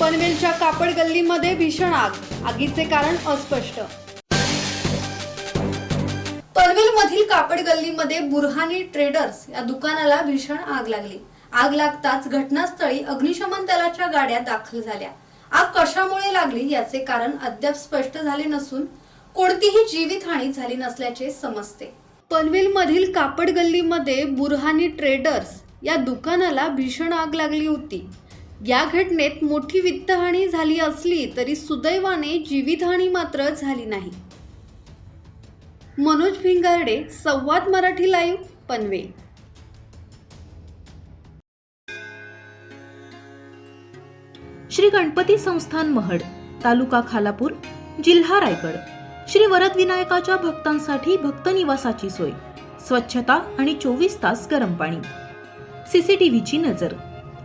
पनवेलच्या कापड गल्लीमध्ये भीषण आग आगीचे कारण अस्पष्ट. पनवेलमधील कापड गल्लीमध्ये बुरहानी ट्रेडर्स या दुकानाला भीषण आग लागली. आग लागताच घटनास्थळी अग्निशमन दलाच्या गाड्या दाखल झाल्या. आग कशामुळे लागली याचे कारण अद्याप स्पष्ट झाले नसून कोणतीही जीवितहानी झाली नसल्याचे समजते. पनवेलमधील कापड गल्लीमध्ये बुरहानी ट्रेडर्स या दुकानाला भीषण आग लागली होती. या घटनेत मोठी वित्तहानी झाली असली तरी सुदैवाने जीवितहानी मात्र झाली नाही. मनोज भिंगारडे संवाद मराठी लाईव्ह पनवेल. श्री गणपती संस्थान महड तालुका खालापूर जिल्हा रायगड. श्री वरद विनायकाच्या भक्तांसाठी भक्त निवासाची सोय स्वच्छता आणि चोवीस तास गरम पाणी. सीसीटीव्हीची नजर.